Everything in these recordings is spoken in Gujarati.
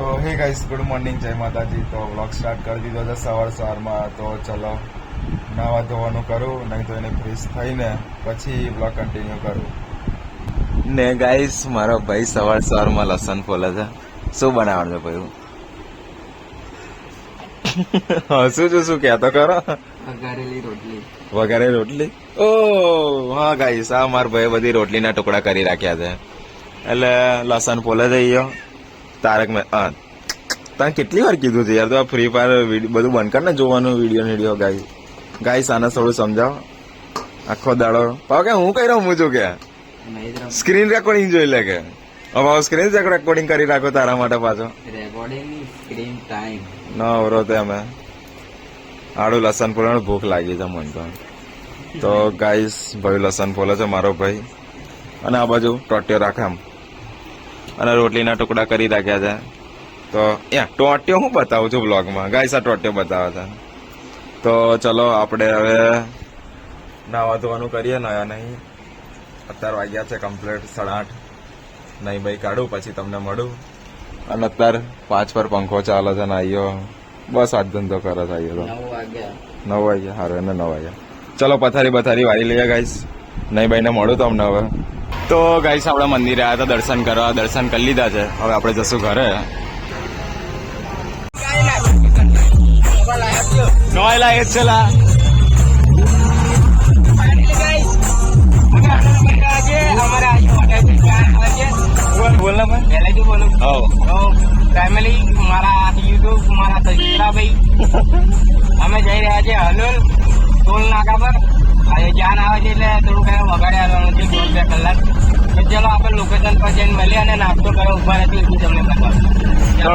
તો હે ગાઈસ ગુડ મોર્નિંગ જય માતાજી. તો વ્લોગ સ્ટાર્ટ કરી દીધો છે સવાર સવારમાં. તો ચલો નાવા ધોવાનું કરું નહીં તો એને ફ્રેશ થઈને પછી વ્લોગ કન્ટિન્યુ કરું. ને ગાઈસ મારો ભાઈ સવાર સવારમાં લસણ ફોલે છે. શું બનાવવાનું છે ભાઈ? હસું છું શું કહેતો કરો વઘારેલી રોટલી. વઘારે રોટલી? ઓ હા ગાઈસ આ મારા ભાઈ બધી રોટલીના ટુકડા કરી રાખ્યા છે. એટલે લસણ ફોલે છે ઈયો. તારક મેં હા તને કેટલી વાર કીધું છે યાર? તો આ ફ્રી ફાયર બધું બંધ કર ને જોવાનું વીડિયો વીડિયો ગાઈ ગાઈસ આને થોડું સમજાવો. આખો દાડો. પાવ કે હું કઈ રહું છું કે? સ્ક્રીન રેકોર્ડિંગ જોઈ લે કે? હવે સ્ક્રીન રેકોર્ડિંગ કરી રાખો તારા માટે પાછો. રેકોર્ડિંગ સ્ક્રીન ટાઈમ ન અવરો તે અમે. આડું લસણ ફોલવાનું ભૂખ લાગી છે મને તો. તો ગાઈસ ભાઈ લસણ ફોલે છે મારો ભાઈ. અને આ બાજુ ટોટ્યો રાખે આમ. અને રોટલીના ટુકડા કરી રાખ્યા છે. તો યા ટોટ્યો હું બતાવું છું બ્લોગમાં ગાયસા ટોટ્યો બતાવે છે. તો ચલો આપણે હવે નાવા ધોવાનું કરીએ નયા નહીં. અત્યારે વાગ્યા છે કમ્પ્લીટ સાડા આઠ. નહીં ભાઈ કાઢું પછી તમને મળું. અને અત્યારે પાંચ પર પંખો ચાલે છે નાઈયો બસ આજ ધંધો કરે છે આઈયો તો. નવ વાગ્યા. નવ વાગ્યા હારું એને નવ વાગ્યા. ચલો પથારી બથારી વાળી લઈએ ગાઈશ નહીં ભાઈને મળું તમને હવે. તો ગાઈસ આપણે મંદિરે આવ્યા હતા, દર્શન કરવા. દર્શન કરી લીધા છે. હવે આપણે જશું ઘરે. નોયલા એ છેલા બોલ બોલ ને ભાઈ. પહેલેથી બોલું ફેમિલી મારા યુટ્યુબ મારા સબસ્ક્રાઈબ અમે જઈ રહ્યા છીએ હલોલ, ટોલ નાકા પર. આજે જાન આવે છે એટલે થોડું એને વગાડે આવવાનું છે દોઢ બે કલાક. તો ચલો આપણે લોકેશન પર જઈને મળીએ અને નાસ્તો કરવા ઊભા રહેતી એટલું તમને બતાવું તો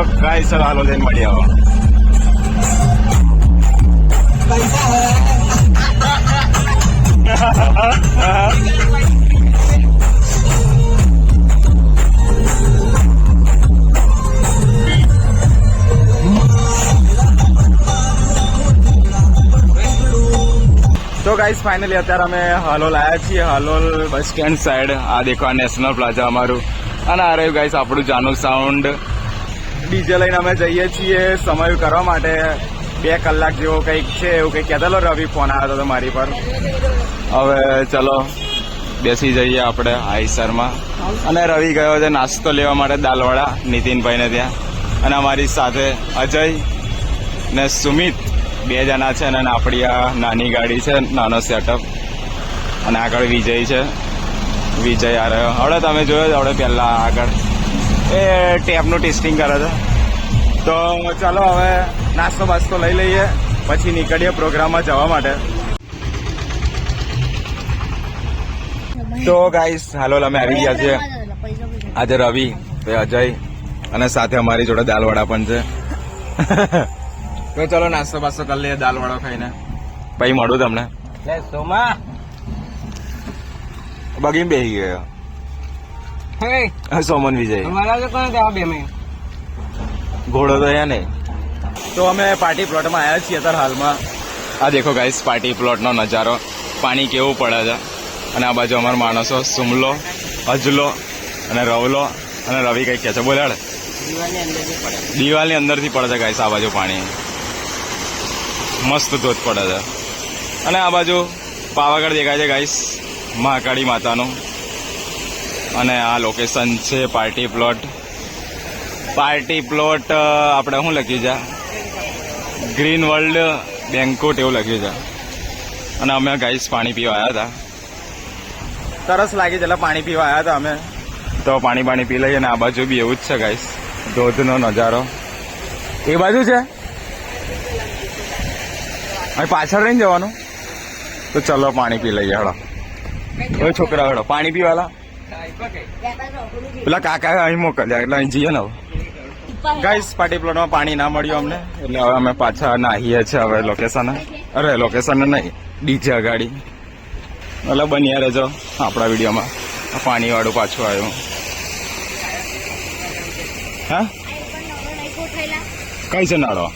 ચલો હાલો જઈને મળી આવો તો ગાઈસ ફાઇનલી અત્યારે અમે હાલોલ આવ્યા છીએ. હાલોલ બસ સ્ટેન્ડ સાઈડ આ દેખો નેશનલ પ્લાઝા અમારું. અને આ રહ્યું ગાઈઝ આપણું જાનું સાઉન્ડ ડીજે લઈને અમે જઈએ છીએ સમય કરવા માટે. બે કલાક જેવો કંઈક છે, એવું કંઈક કહેતા રવિ ફોન આવ્યો હતો મારી પર. હવે ચલો, બેસી જઈએ આપણે આઈસરમાં. અને રવિ ગયો છે નાસ્તો લેવા માટે દાલવાડા, નીતિનભાઈને ત્યાં. અને અમારી સાથે અજય ને સુમિત. બે જણા છે અને આપણી આ નાની ગાડી છે, નાનો સેટઅપ અને આગળ વિજય છે. વિજય આ રહ્યો હવે તમે જોયો હવે પહેલાં આગળ. એ ટેપનું ટેસ્ટિંગ કરે છે. તો ચાલો હવે નાસ્તો બાસ્તો લઈ લઈએ, પછી નીકળીએ પ્રોગ્રામમાં જવા માટે. તો ગાઈસ હાલો, અમે આવી ગયા છીએ. આજે રવિ અજય અને સાથે અમારી જોડે દાલવડા પણ છે. તો ચલો નાસ્તો બાસ્તો કરી લઈએ દાલવડો ખાઈને. પછી મળું તમને. સોમા. બગીમ બેસી ગયો. સોમન વિજય. ઘોડો તો અહીંયા નહીં તો અમે પાર્ટી પ્લોટમાં આવ્યા છીએ અત્યારે હાલમાં. આ દેખો ગાઈસ પાર્ટી પ્લોટનો નજારો. પાણી કેવું પડે છે? અને આ બાજુ અમારા માણસો સુમલો અજલો અને રવલો અને રવિ કંઈક કહે છે? બોલાડ દિવાલની અંદરથી પડે. છે ગાઈસ આ બાજુ પાણી. મસ્ત ધોધ પડે છે. અને આ બાજુ પાવાગઢ દેખાય છે ગાઈસ મહાકાળી માતાનું. અને આ લોકેશન છે પાર્ટી પ્લોટ પાર્ટી પ્લોટ આપણે શું લખ્યું છે? ગ્રીન વર્લ્ડ બેંકોટ એવું લખ્યું છે. અને અમે ગાઈસ પાણી પીવા આવ્યા હતા. તરસ લાગી એટલે પાણી પીવા આવ્યા હતા અમે. તો પાણી પાણી પી લઈએ અને આ બાજુ બી એવું જ છે ગાઈસ ધોધનો નજારો. એ બાજુ છે? અહીં પાછળ રહીને જવાનું. તો ચલો પાણી પી લઈએ હળો હવે છોકરા હળો પાણી પીવાલા? પેલા કાકા અહીં મોકલ્યા, એટલે અહીં જઈએ ને હવે. ગાઈસ પાર્ટી પ્લોટમાં પાણી ના મળ્યું અમને, એટલે હવે અમે પાછા નાહીએ છીએ હવે લોકેશન અરે લોકેશન નહીં. ડીજે અગાડી. એટલે બન્યા રહેજો આપણા વિડીયોમાં. પાણી વાળું પાછું આવ્યું. હા? કઈ છે નાળો?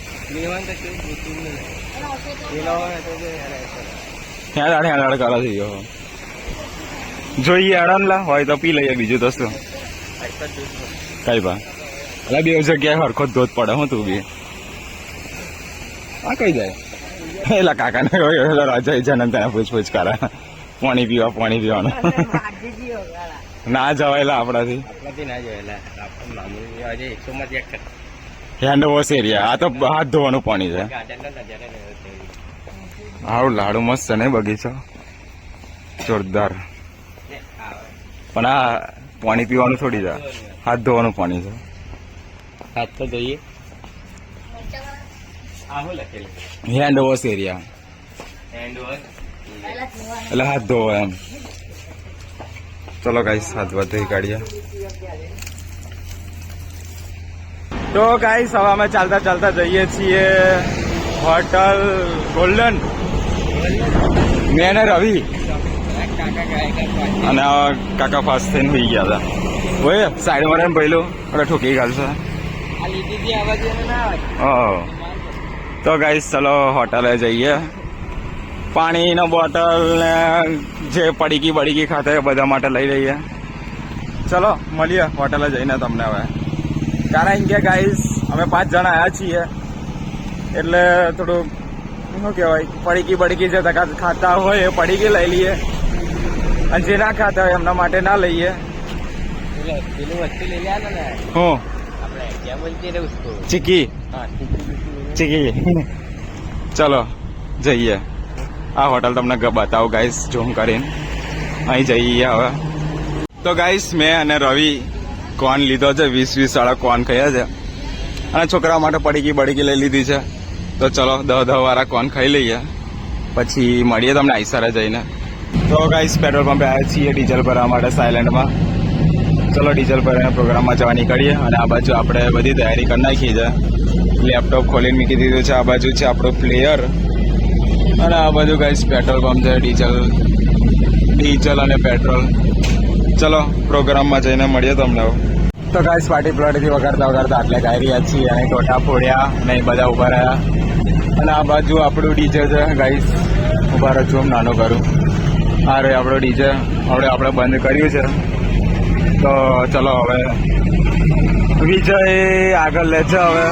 ત્યાં દાડે આડાડ કાળા થઈ ગયો. જોઈએ આડન લા હોય તો પી લઈએ બીજું તો શું. કઈ પા એટલે બે જગ્યાએ હરખો જ ધોધ પડે હું તું બી. હા કઈ જાય? એલા કાકા ને રાજા જનમ તને પૂછપૂછ કરે. પાણી પીવા પાણી પીવાનું. ના જવાયેલા આપણાથી. હેન્ડ વોશ એરિયા આ તો હાથ ધોવાનું પાણી છે. હારું લાડુ મસ્ત છે ને બગીચો. જોરદાર. પણ આ પાણી પીવાનું થોડી જાય હાથ ધોવાનું પાણી છે. હાથ તો જોઈએ આ હેન્ડ વોશ એરિયા એટલે હાથ ધોવો એમ. ચલો ગાઈસ હાથ વાત ધોઈ કાઢીએ. તો ગાઈસ હવે અમે ચાલતા ચાલતા જઈએ છીએ. હોટલ ગોલ્ડન મેં ને રવિ અને કાકા ફાસ્ટ થઈને હોઈ ગયા હતા. ઓય સાઈડ મારે પહેલું એટલે ઠોકી ગાલશે તો ગાઈસ ચલો હોટલે જઈએ. પાણીનો બોટલ ને જે પડીકી બડીકી ખાતે બધા માટે લઈ લઈએ. ચલો, મળીએ હોટલે જઈને તમને હવે. કારણ કે ગાઈસ અમે પાંચ જણા આવ્યા છીએ. એટલે થોડું શું કહેવાય? પડીકી બડકી જે ખાતા હોય એ પડીકી લઈ લઈએ. અને જે ના ખાતા હોય એમના માટે ના લઈએ. હું? ચીકી? ચીકી ચલો જઈએ. આ હોટલ તમને બતાવો ગાઈસ ઝૂમ કરીને. અહીં જઈએ હવે. તો ગાઈસ મેં અને રવિ કોન લીધો છે વીસ વીસ વાળા કોન ખાયા છે. અને છોકરા માટે પડીકી બડીકી લઈ લીધી છે. તો ચલો, દહ દહ વાળા કોન ખાઈ લઈએ. પછી મળીએ તમને આઈસારા જઈને. તો ગાઈસ પેટ્રોલ પંપે આવ્યા છીએ ડીઝલ ભરવા માટે સાયલેન્ડમાં. ચલો, ડીઝલ ભરીને પ્રોગ્રામમાં જવા નીકળીએ અને આ બાજુ આપણે બધી તૈયારી કરી નાખી છે. લેપટોપ ખોલીને મૂકી દીધું છે. આ બાજુ છે આપણું પ્લેયર. અને આ બાજુ ગાઈસ પેટ્રોલ પંપ છે, ડીઝલ ડીઝલ અને પેટ્રોલ. ચલો, પ્રોગ્રામમાં જઈને મળીએ તમને તો ગાઈસ પાર્ટી પ્લોટથી વગાડતા વગાડતા આટલે ગાઈ રહ્યા છીએ. અને ટોટા ફોડ્યા ને બધા ઊભા રહ્યા. અને આ બાજુ આપણું ડીજે છે. ગાઈસ ઊભા રહો છું નાનું કરું આ રે આપણો ડીજે હવે આપણે બંધ કર્યું છે. તો ચલો હવે. વિજય આગળ લે છે હવે.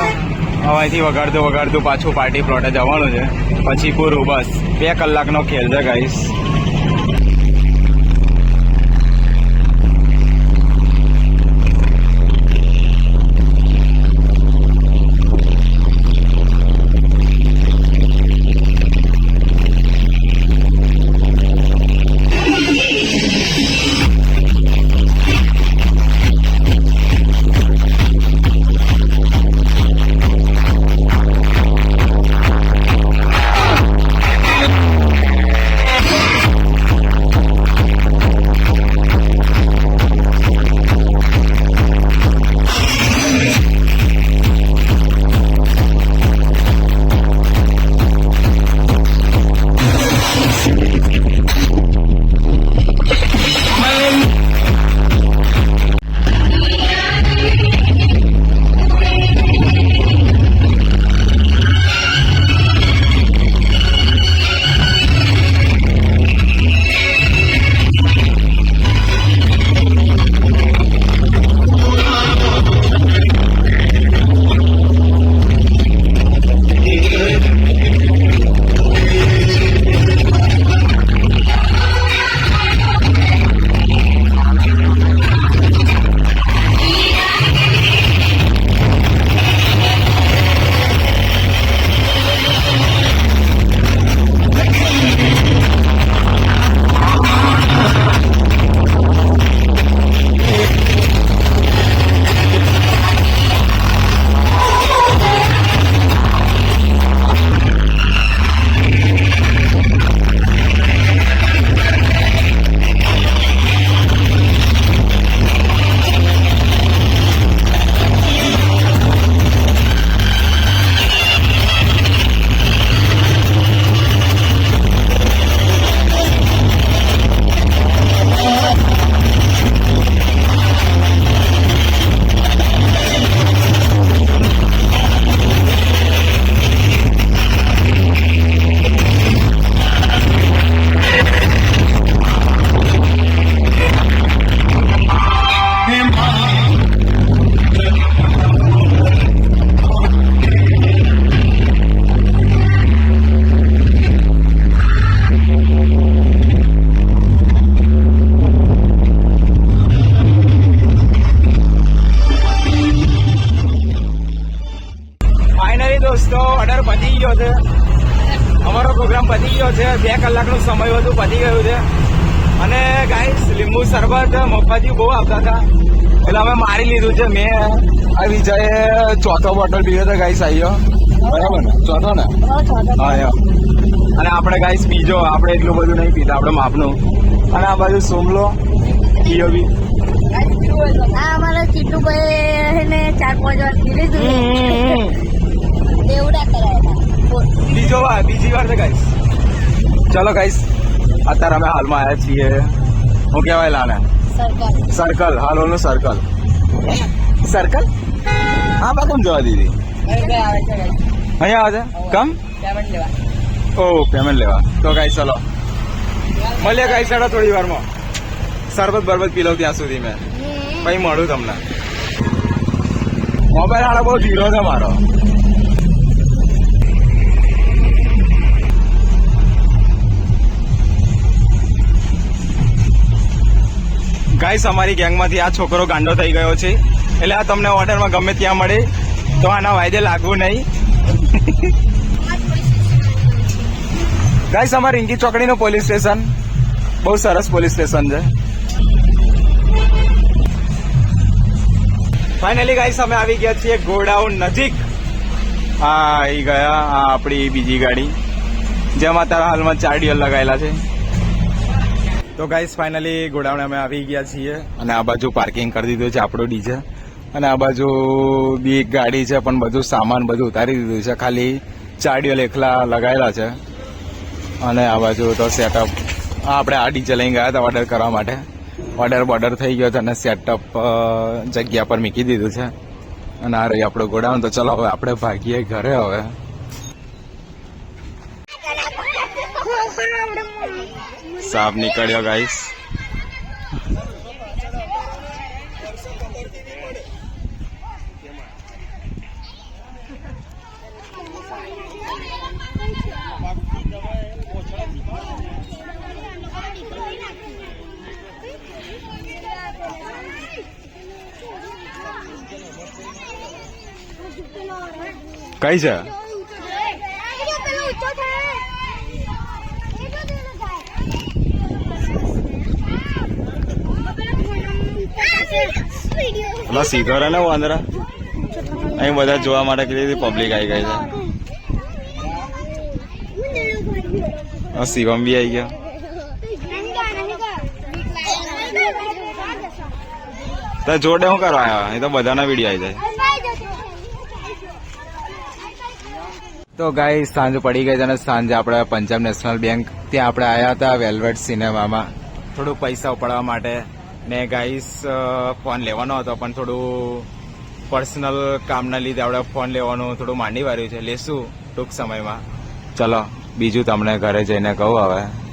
હવે અહીંથી વગાડતું વગાડતું પાછું પાર્ટી પ્લોટે જવાનું છે. પછી પૂરું બસ. બે કલાકનો ખેલ છે ગાઈસ દોસ્તો ઓર્ડર પતી ગયો છે. અમારો પ્રોગ્રામ પતી ગયો છે. બે કલાકનો સમય બધું પતી ગયો છે. અને ગાઈસ લીંબુ શરબત મફાજી બહુ આવતા હતા. એટલે અમે મારી લીધું છે. મેં આ વિજયે ચોથો બોટલ પીધો હતો ગાઈસ આવ્યો બરાબર ને? ચોથો ને? હા અને આપણે ગાઈસ બીજો આપણે એટલું બધું નહીં પીતા આપણે માપનું. અને આ બાજુ સોમલો ઈયો બી આ અમારા ચીટુભાઈ ચાર પાંચ વાર પી લીધું કરાયેલા બીજો વાર બીજી વાર છે ગાઈસ ચલો ગાઈસ અત્યારે અમે હાલમાં આવ્યા છીએ. હું કહેવાય લાને સર્કલ સર્કલ હાલોનું સર્કલ સર્કલ હા બા કેમ જવા દીધી? અહીંયા આવે છે કમ ઓ પેમેન્ટ લેવા. તો ગાઈ ચલો. મળીએ ગાઈ હેડો થોડી વારમાં. સરબત બરબત પી લઉં ત્યાં સુધી મેં. પછી મળું તમને. મોબાઈલ હાડો બહુ ઝીરો છે મારો. ગાઈસ, અમારી ગેંગમાંથી આ છોકરો ગાંડો થઈ ગયો છે. એટલે આ તમને ઓર્ડરમાં ગમે ત્યાં મળે, તો આના વાયદે લાગવું નહીં. ગાઈસ, અમારી ઇંકી ચોકડીનું પોલીસ સ્ટેશન. બહુ સરસ પોલીસ સ્ટેશન છે. ફાઇનલી ગાઈસ, અમે આવી ગયા છીએ ગોડાઉન નજીક. હા આવી ગયા, આ આપણી બીજી ગાડી. જેમાં અત્યારે હાલમાં ચાર ડીએલ લગાવેલા છે. તો ગાઈસ ફાઇનલી ગોડાઉન અમે આવી ગયા છીએ અને આ બાજુ પાર્કિંગ કરી દીધું છે આપણું ડીજે. અને આ બાજુ બી એક ગાડી છે, પણ બધું સામાન બધું ઉતારી દીધું છે. ખાલી ચાડીઓ લેખલા લગાવેલા છે. અને આ બાજુ તો સેટઅપ આપણે આ ડીજે લઈને ગયા હતા ઓર્ડર કરવા માટે. ઓર્ડર બોર્ડર થઈ ગયો છે અને સેટઅપ જગ્યા પર મૂકી દીધું છે. અને આ રહી આપણું ગોડાઉન. તો ચલો હવે આપણે ભાગીએ ઘરે હવે. સાપ નીકળ્યો ગાઈસ કઈ છે? સીધો રહે ને વાંદરા અહીં બધા જોવા માટે કેટલી પબ્લિક આવી ગઈ છે. શિવમ બી આવી ગયો. તો જોડે શું કરવા આવ્યા? એ તો બધાના વીડિયો આવી જાય. તો ગાય સાંજ પડી ગઈ છે અને સાંજે આપણે પંજાબ નેશનલ બેંક, ત્યાં આપણે આવ્યા હતા વેલ્વેટ સિનેમામાં. થોડું પૈસા ઉપાડવા માટે. ને ગાઈસ ફોન લેવાનો હતો, પણ થોડું પર્સનલ કામના લીધે આપણે ફોન લેવાનું થોડું માંડી વાર્યું છે. લેશું ટૂંક સમયમાં. ચલો, બીજું તમને ઘરે જઈને કહું હવે.